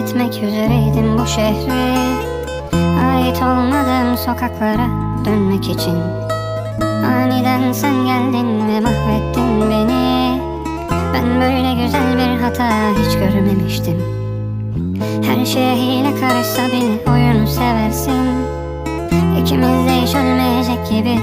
etmek üzereydim bu şehre. Ait olmadığım sokaklara dönmek için. Aniden sen geldin ve mahvettin beni. Ben böyle güzel bir hata hiç görmemiştim. Her şeye hile karışsa bile oyunu seversin. İkimiz de hiç ölmeyecek gibi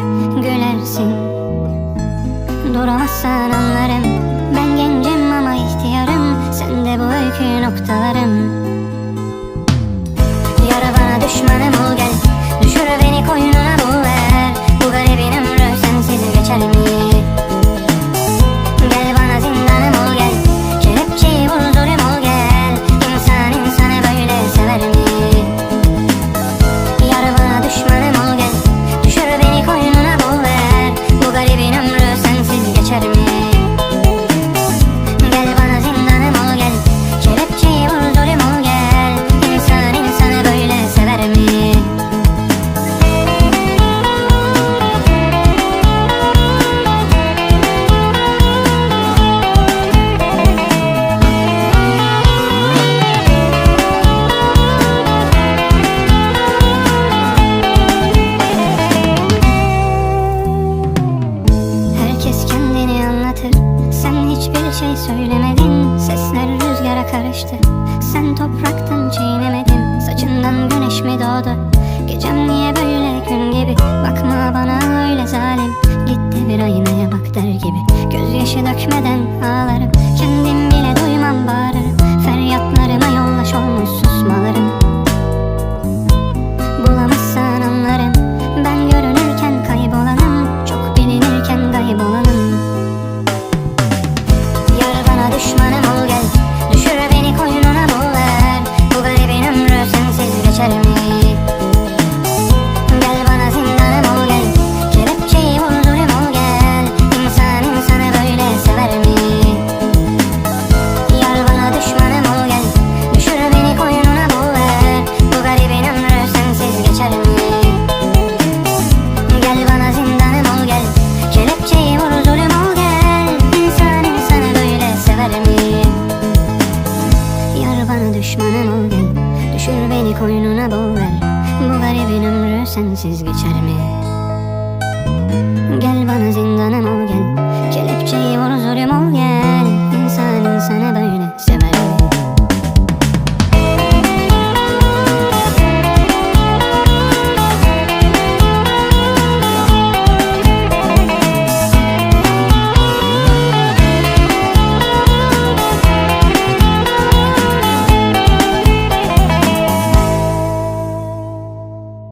şey söylemedin. Sesler rüzgara karıştı. Sen topraktan çiğne Düşmanı düşmanın ol ben Düşür beni koynuna boğar Bu garibin ömrü sensiz geçer mi? Gel bana zindanım ol gel? Kelepçeyi vur zulüm ol gel.